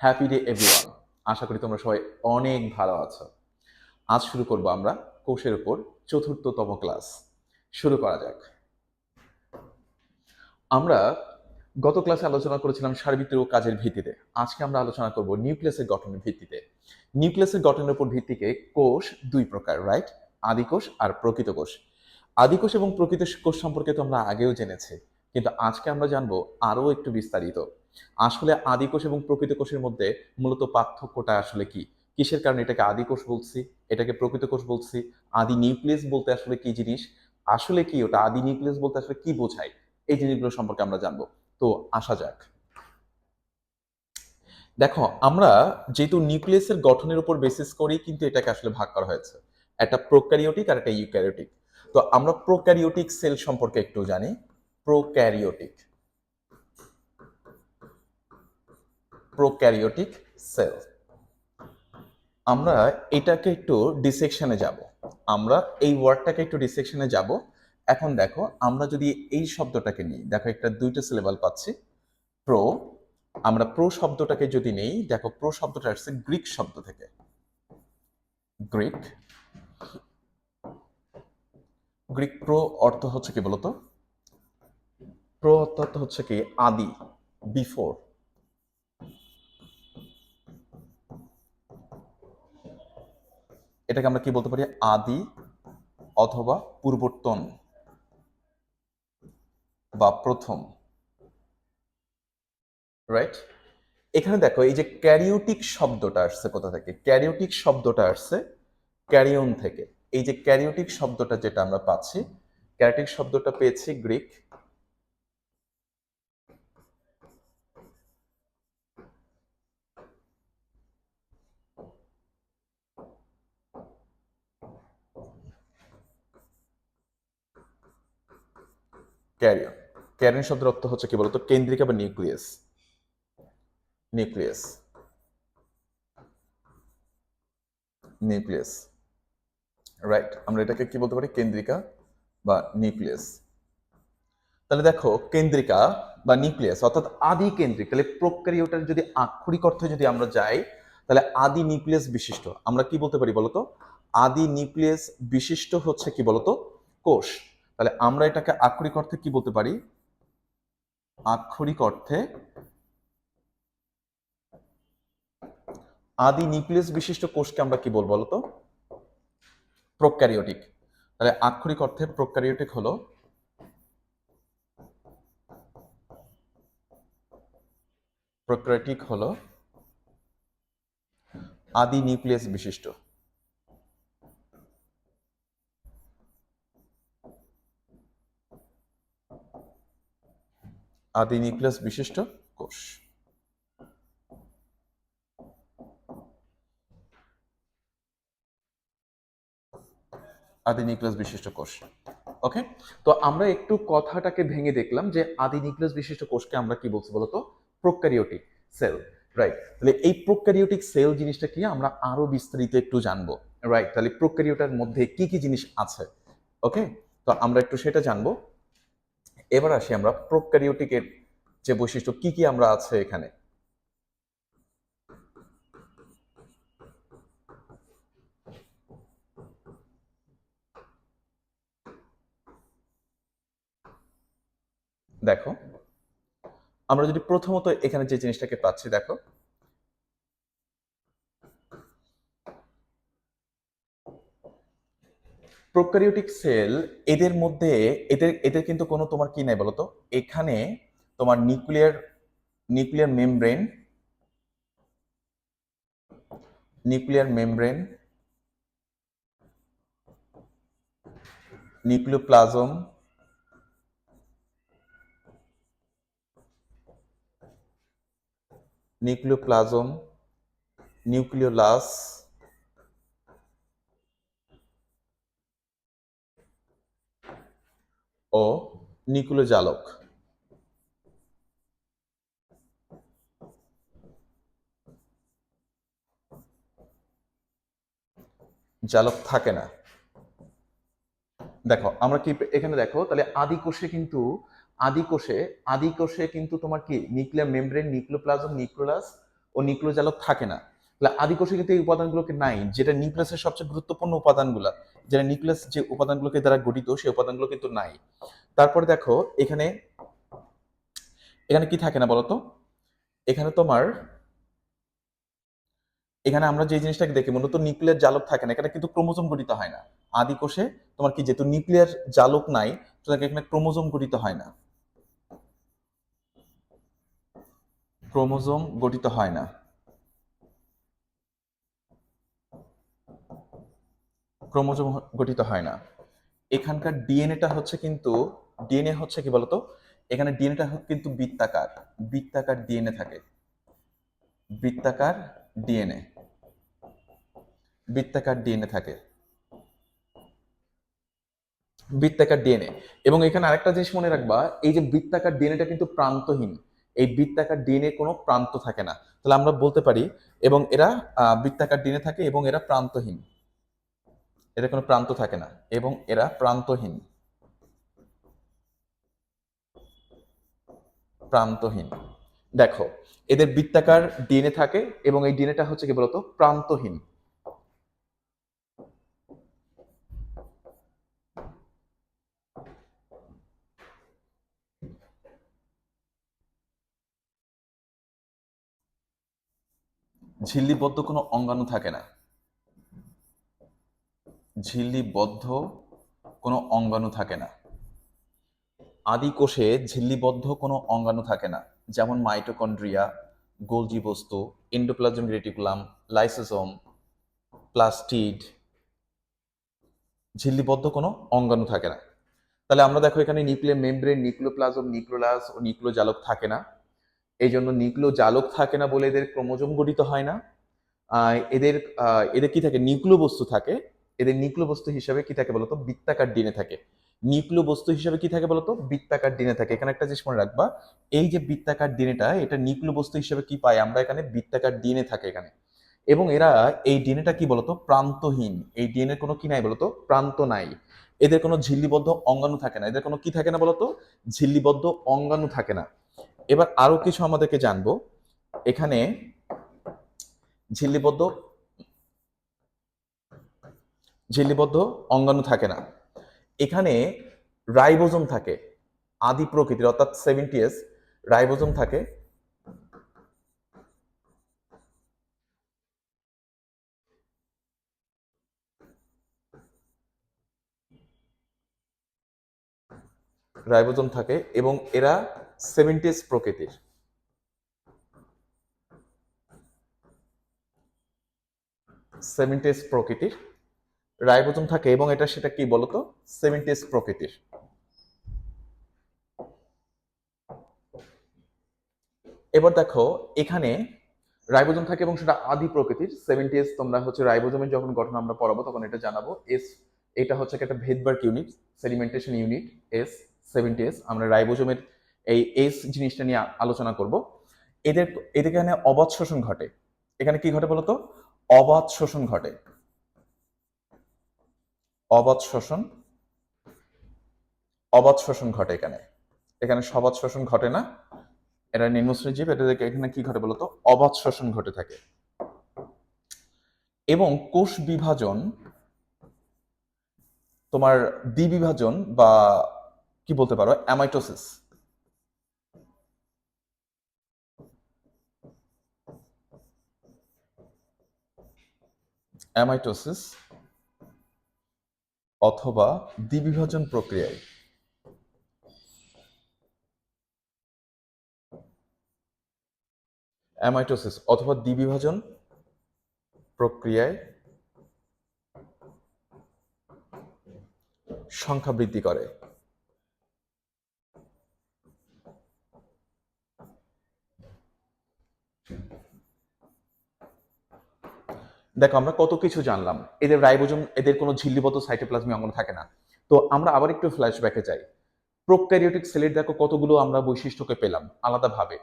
Happy day everyone আশা করি তোমরা সবাই অনেক ভালো আছো। আজ শুরু করব আমরা কোষের উপর চতুর্থতম ক্লাস। শুরু করা যাক। আমরা গত ক্লাসে আলোচনা করেছিলাম সার্বিত্র কাজের ভিত্তিতে। আজকে আমরা আলোচনা করব নিউক্লিয়াসের গঠনের ভিত্তিতে। নিউক্লিয়াসের গঠনের উপর ভিত্তিতে কোষ দুই প্রকার রাইট আদিকোষ আর প্রকৃত কোষ। আদিকোষ এবং প্রকৃত কোষ সম্পর্কে তো আমরা আগেও জেনেছি, কিন্তু আজকে আমরা জানব আরও একটু বিস্তারিত। আসলে আদিকোষ এবং প্রকৃত কোষের মধ্যে মূলত পার্থক্যটা আসলে কি? কিসের কারণে এটাকে আদিকোষ বলছি? এটাকে প্রকৃত কোষ বলছি? আদি নিউক্লিয়াস বলতে আসলে কি জিনিস? আসলে কি ওটা আদি নিউক্লিয়াস বলতে আসলে কি বোঝায়? এই জিনিসগুলো সম্পর্কে আমরা জানব। তো আসা যাক। দেখো, আমরা যেহেতু নিউক্লিয়াসের গঠনের উপর বেসিস করেই কিন্তু এটাকে আসলে ভাগ করা হয়েছে। একটা প্রোক্যারিওটিক আর একটা ইউক্যারিওটিক। তো আমরা প্রোক্যারিওটিক সেল সম্পর্কে একটু জানি। প্রোক্যারিওটিক। প্রোক্যারিওটিক সেল আমরা এটাকে একটু ডিসেকশনে যাব। আমরা এই ওয়ার্ডটাকে একটু ডিসেকশনে যাব। এখন দেখো, আমরা যদি এই শব্দটাকে নিই, দেখো একটা দুইটা সিলেবাল পাচ্ছি। প্রো আমরা প্রো শব্দটাকে যদি নেই, দেখো প্রো শব্দটা আসছে গ্রিক শব্দ থেকে। গ্রিক গ্রিক প্রো অর্থ হচ্ছে কি বলতো? প্রো অর্থ হচ্ছে কি? আদি বিফোর এটাকে আমরা কি বলতে পারি? আদি অথবা পূর্বর্তন বা প্রথম। রাইট এখানে দেখো, এই যে ক্যারিওটিক শব্দটা আসছে কোথা থেকে? ক্যারিওটিক শব্দটা আসছে ক্যারিয়ন থেকে। এই যে ক্যারিওটিক শব্দটা যেটা আমরা পাচ্ছি, ক্যারিওটিক শব্দটা পেয়েছি গ্রিক ক্যারিয়ন ক্যারিয়ন শব্দের অর্থ হচ্ছে কি বলতো? কেন্দ্রিকা বা নিউক্লিয়াস। নিউক্লিয়াস। নিউক্লিয়াস। রাইট আমরা এটাকে কি বলতে পারি? কেন্দ্রিকা বা নিউক্লিয়াস। তাহলে দেখো, কেন্দ্রিকা বা নিউক্লিয়াস, অর্থাৎ আদি কেন্দ্রিক। তাহলে প্রক্রিয়াটার যদি আক্ষরিক অর্থে যদি আমরা যাই, তাহলে আদি নিউক্লিয়াস বিশিষ্ট। আমরা কি বলতে পারি বলতো? আদি নিউক্লিয়াস বিশিষ্ট হচ্ছে কি বলতো? কোষ। তাহলে আমরা এটাকে আক্ষরিক অর্থে কি বলতে পারি? আক্ষরিক অর্থে আদি নিউক্লিয়াস বিশিষ্ট কোষকে আমরা কি বলব বলতো? প্রোক্যারিওটিক। তাহলে আক্ষরিক অর্থে প্রোক্যারিওটিক হলো প্রোক্যারিওটিক হলো আদি নিউক্লিয়াস বিশিষ্ট। আদি নিউক্লিয়াস বিশিষ্ট কোষ। আদি নিউক্লিয়াস বিশিষ্ট কোষ। ওকে তো আমরা একটু কথাটাকে ভেঙে দেখলাম যে আদি নিউক্লিয়াস বিশিষ্ট কোষকে আমরা কি বলছি বলতো? প্রোক্যারিওটিক সেল রাইট তাহলে এই প্রোক্যারিওটিক সেল জিনিসটা কি আমরা আরও বিস্তারিত একটু জানব রাইট তাহলে প্রোক্যারিওটার মধ্যে কি কি জিনিস আছে? ওকে তো আমরা একটু সেটা জানব। এবার আসি আমরা প্রোক্যারিওটিকের যে বৈশিষ্ট্য, কি কি আমরা আছে এখানে? দেখো, আমরা যদি প্রথমত এখানে যে জিনিসটাকে পাচ্ছি, দেখো প্রোক্যারিওটিক সেল এদের মধ্যে, এদের এদের কিন্তু কোনো তোমার কি নাই বলতো? এখানে তোমার nuclear nuclear membrane nuclear membrane, nucleoplasm nucleoplasm, nucleolus ও নিউক্লিওজালক জালক। জালক থাকে না। দেখো, আমরা কি এখানে দেখো, তাহলে আদি কোষে কিন্তু, আদি কোষে আদি কোষে কিন্তু তোমার কি? নিউক্লিয়ার মেমব্রেন, নিউক্লিওপ্লাজম নিউক্লিয়াস ও নিউক্লিওজালক থাকে না। তাহলে আদিকোষে কিন্তু এই উপাদানগুলোকে নাই, যেটা নিউক্লিয়াসের সবচেয়ে গুরুত্বপূর্ণ উপাদানগুলো। যেটা নিউক্লিয়াস যে উপাদানগুলোকে দ্বারা গঠিত, সেই উপাদানগুলো কিন্তু নাই। তারপরে দেখো, এখানে এখানে কি থাকে না বলতো? এখানে তোমার, এখানে আমরা যে জিনিসটাকে দেখি, মূলত নিউক্লিয়ার জালক থাকে না, এখানে কিন্তু ক্রোমোজোম গঠিত হয় না। আদি কোষে তোমার কি, যেহেতু নিউক্লিয়ার জালক নাই, সুতরাং এখানে ক্রোমোজোম গঠিত হয় না। ক্রোমোজোম গঠিত হয় না। ক্রোমোজোম গঠিত হয় না এখানকার ডিএনএটা হচ্ছে কিন্তু ডিএনএ হচ্ছে কি বলতো এখানে ডিএনএটা কিন্তু বৃত্তাকার বৃত্তাকার ডিএনএ থাকে বৃত্তাকার ডিএনএ বৃত্তাকার ডিএনএ থাকে বৃত্তাকার ডিএনএ এবং এখানে আরেকটা জিনিস মনে রাখবা এই যে বৃত্তাকার ডিএনএটা কিন্তু প্রান্তহীন এই বৃত্তাকার ডিএনএ কোনো প্রান্ত থাকে না তাহলে আমরা বলতে পারি এবং এরা বৃত্তাকার ডিএনএ থাকে এবং এরা প্রান্তহীন এদের কোনো প্রান্ত থাকে না এবং এরা প্রান্তহীন। প্রান্তহীন। দেখো, এদের বৃত্তাকার ডিএনএ থাকে এবং এই ডিএনএটা হচ্ছে কি বলতো? প্রান্তহীন। ঝিল্লিবদ্ধ কোনো অঙ্গাণু থাকে না। ঝিল্লিবদ্ধ কোনো অঙ্গাণু থাকে না। আদি কোষে ঝিল্লিবদ্ধ কোনো অঙ্গাণু থাকে না, যেমন মাইটোকন্ড্রিয়া গোলজি বস্তু এন্ডোপ্লাজম রেটিকুলাম, লাইসোসোম, প্লাস্টিড, ঝিল্লিবদ্ধ কোনো অঙ্গাণু থাকে না। তাহলে আমরা দেখো এখানে নিউক্লিয়ার মেমব্রেন, নিউক্লিওপ্লাজম নিউক্লোলাস ও নিউক্লো জালক থাকে না। এই জন্য নিউক্লো জালক থাকে না বলে এদের ক্রোমোজোম গঠিত হয় না। এদের এদের কি থাকে? নিউক্লো বস্তু থাকে। এদের নিউক্লিয় বস্তু হিসাবে কি থাকে বলতো? বৃত্তাকার ডিনে থাকে। নিউক্লিয় বস্তু হিসাবে কি থাকে বলতো? বৃত্তাকার ডিনে থাকে। এখানে একটা জিনিস মনে রাখবা, এই যে বৃত্তাকার ডিনেটা এটা নিউক্লিয় বস্তু হিসাবে কি পাই আমরা এখানে বৃত্তাকার ডিনে থাকে এখানে। এবং এরা এই ডিএনএটা কি বলতো? প্রান্তহীন। এই ডিএনএ কোনো কি নাই বলতো? প্রান্ত নাই। এদের কোনো ঝিল্লিবদ্ধ অঙ্গাণু থাকে না। এদের কোনো কি থাকে না বলতো? ঝিল্লিবদ্ধ অঙ্গাণু থাকে না। এবার আরও কিছু আমাদেরকে জানব। এখানে ঝিল্লিবদ্ধ ঝিল্লিবদ্ধ অঙ্গাণু থাকে না। এখানে রাইবোজোম থাকে, আদি প্রকৃতির, অর্থাৎ সেভেন্টি এস রাইবোজোম থাকে। রাইবোজোম থাকে এবং এরা সেভেন্টিস প্রকৃতির। সেভেন্টিস প্রকৃতির রাইবোজোম থাকে এবং এটা সেটা কি বলতো? সেভেন্টিস প্রকৃতির এবার দেখো, এখানে রাইবোজোম থাকে এবং সেটা আদি প্রকৃতির। সেভেন্টিএস তোমরা হচ্ছে রাইবোজোমের যখন গঠন আমরা পড়াবো, তখন এটা জানাব। এস এটা হচ্ছে একটা Svedberg unit sedimentation unit S seventy S আমরা রাইবোজোমের এই এস জিনিসটা নিয়ে আলোচনা করব। এদের এদের এখানে অবাধ শোষণ ঘটে। এখানে কি ঘটে বলতো? অবাধ শোষণ ঘটে। অবাধ শোষণ অবাধ শোষণ ঘটে এখানে। এখানে সবাধ শোষণ ঘটে না। এটা নিম্নশ্রেণী জীব এটা এখানে কি ঘটে বলতো? অবাধ শোষণ ঘটে থাকে। এবং কোষ বিভাজন, তোমার দ্বিবিভাজন বা কি বলতে পারো? অ্যামাইটোসিস। অ্যামাইটোসিস অথবা দ্বিবিভাজন প্রক্রিয়ায়। অ্যামাইটোসিস অথবা দ্বিবিভাজন প্রক্রিয়ায় সংখ্যা বৃদ্ধি করে। দেখো, আমরা কত কিছু জানলাম। এদের রাইবোজোম, এদের কোনো ঝিল্লিবদ্ধ সাইটোপ্লাজমিক অঙ্গন থাকে না। তো আমরা আবার একটু ফ্ল্যাশব্যাকে যাই। প্রোক্যারিওটিক সেলের দেখো কতগুলো আমরা বৈশিষ্ট্যকে পেলাম আলাদাভাবে।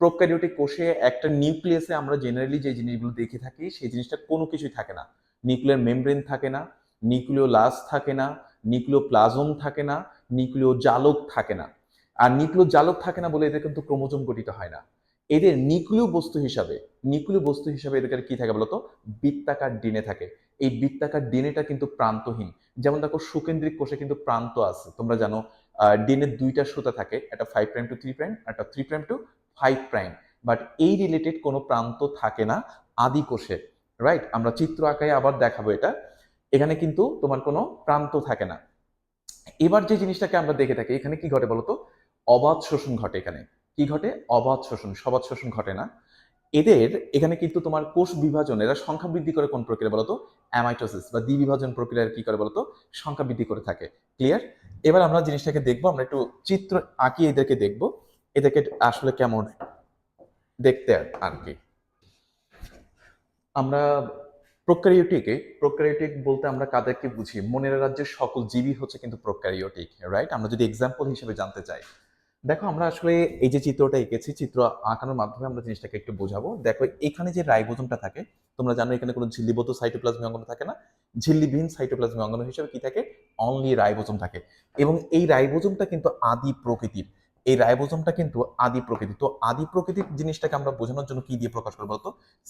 প্রোক্যারিওটিক কোষে একটা নিউক্লিয়াসে আমরা জেনারেলি যে জিনিসগুলো দেখে থাকি, সেই জিনিসটা কোনো কিছুই থাকে না। নিউক্লিয়ার মেমব্রেন থাকে না নিউক্লিও লাস থাকে না নিউক্লিও প্লাজম থাকে না নিউক্লিও জালক থাকে না। আর নিউক্লিও জালক থাকে না বলে এদের কিন্তু ক্রোমোজোম গঠিত হয় না। এদের নিউক্লিয় বস্তু হিসাবে, নিউক্লিয় বস্তু হিসাবে এদের কি থাকে বলতো? বৃত্তাকার ডিনে থাকে। এই বৃত্তাকার ডিনেটা কিন্তু প্রান্তহীন। যেমন দেখো, সুকেন্দ্রিক কোষে কিন্তু প্রান্ত আছে। তোমরা জানো ডিনের দুইটা সুতা থাকে। একটা five prime to three prime একটা three prime to five prime but এই রিলেটেড কোনো প্রান্ত থাকে না আদি কোষে রাইট আমরা চিত্র আঁকায় আবার দেখাবো এটা। এখানে কিন্তু তোমার কোনো প্রান্ত থাকে না। এবার যে জিনিসটাকে আমরা দেখে থাকি, এখানে কি ঘটে বলতো? অবাধ শোষণ ঘটে এখানে। কি ঘটে? অবাধ শোষণ, সবাধ শোষণ ঘটে না। এদের এখানে কিন্তু তোমার কোষ বিভাজন, এরা সংখ্যা বৃদ্ধি করে কোন প্রক্রিয়া বলতো? অ্যামাইটোসিস বা দ্বিবিভাজন প্রক্রিয়ার কি করে বলতো? সংখ্যা বৃদ্ধি করে থাকে। ক্লিয়ার এবার আমরা জিনিসটাকে দেখব, আমরা একটু চিত্র আঁকি এদেরকে দেখব। এদেরকে আসলে কেমন দেখতে আর কি। আমরা প্রোক্যারিওটিকে, প্রোক্যারিওটিক বলতে আমরা কাদেরকে বুঝি? মনের রাজ্যের সকল জীবই হচ্ছে কিন্তু প্রোক্যারিওটিক রাইট আমরা যদি এক্সাম্পল হিসেবে জানতে চাই দেখো, আমরা আসলে এই যে চিত্রটা এঁকেছি, চিত্র আঁকানোর মাধ্যমে আমরা জিনিসটাকে একটু বোঝাবো। দেখো, এখানে যে রাইবোজোমটা থাকে, তোমরা জানো এখানে কোনো ঝিল্লিবদ্ধ সাইটোপ্লাজমি অঙ্গন থাকে না? ঝিল্লিবিহীন সাইটোপ্লাজমি অঙ্গন হিসেবে কি থাকে? অনলি রাইবোজোম থাকে। এবং এই রাইবোজোমটা কিন্তু আদি প্রকৃতির। এই রাইবোজোমটা কিন্তু আদি প্রকৃতি তো আদি প্রকৃতির জিনিসটাকে আমরা বোঝানোর জন্য কি দিয়ে প্রকাশ করব বলতো?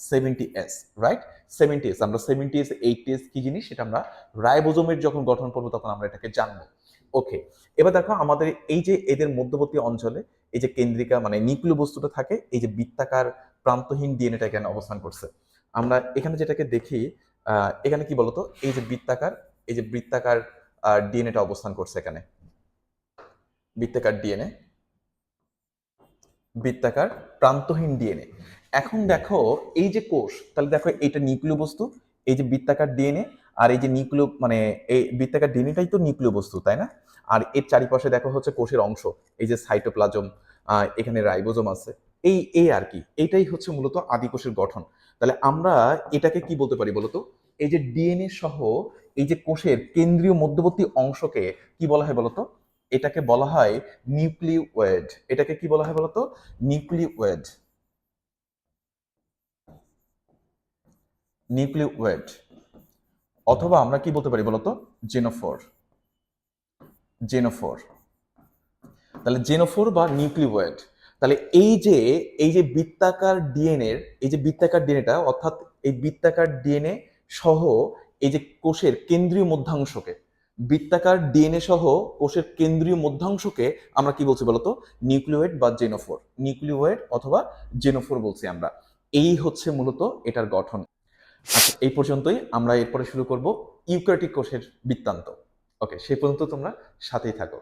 Seventy S right seventy S আমরা সেভেন্টি এস এইটি এস কি জিনিস? সেটা আমরা রাইবোজোমের যখন গঠন করব তখন আমরা এটাকে জানব। ওকে এবার দেখো আমাদের এই যে এদের মধ্যবর্তী অঞ্চলে এই যে কেন্দ্রিকা মানে নিউক্লিয় বস্তুটা থাকে, এই যে বৃত্তাকার প্রান্তহীন ডিএনএটা এখানে অবস্থান করছে। আমরা এখানে যেটাকে দেখি এখানে কি বলতো? এই যে বৃত্তাকার, এই যে বৃত্তাকার ডিএনএটা অবস্থান করছে এখানে। বৃত্তাকার ডিএনএ বৃত্তাকার প্রান্তহীন ডিএনএ এখন দেখো, এই যে কোষ, তাহলে দেখো এইটা নিউক্লিয় বস্তু, এই যে বৃত্তাকার ডিএনএ আর এই যে নিউক্লিয় মানে এই বৃত্তাকার ডিএনএটাই তো নিউক্লিয় বস্তু, তাই না? আর এর চারিপাশে দেখো হচ্ছে কোষের অংশ, এই যে সাইটোপ্লাজম এখানে রাইবোজম আছে। এই এই আর কি, এটাই হচ্ছে মূলত আদি কোষের গঠন। তাহলে আমরা এটাকে কি বলতে পারি বলতো? এই যে ডিএনএ সহ এই যে কোষের কেন্দ্রীয় মধ্যবর্তী অংশকে কি বলা হয় বলতো? এটাকে বলা হয় নিউক্লিওয়েড। এটাকে কি বলা হয় বলতো? নিউক্লিওয়েড। নিউক্লিওয়েড। অথবা আমরা কি বলতে পারি বলতো? জেনোফোর। জেনোফোর। তাহলে জেনোফোর বা নিউক্লিওয়েড। তাহলে এই যে এই যে বৃত্তাকার ডিএনএ এই যে বৃত্তাকার ডিএনএটা, অর্থাৎ এই বৃত্তাকার ডিএনএ সহ এই যে কোষের কেন্দ্রীয় মধ্যাংশকে, বৃত্তাকার ডিএনএ সহ কোষের কেন্দ্রীয় মধ্যাংশকে আমরা কি বলছি বলতো? নিউক্লিওয়েড বা জেনোফোর। নিউক্লিওয়েড অথবা জেনোফোর বলছি আমরা। এই হচ্ছে মূলত এটার গঠন। আচ্ছা এই পর্যন্তই। আমরা এরপরে শুরু করব ইউক্রেটিক কোষের বৃত্তান্ত। ওকে সেই পর্যন্ত তোমরা সাথেই থাকো।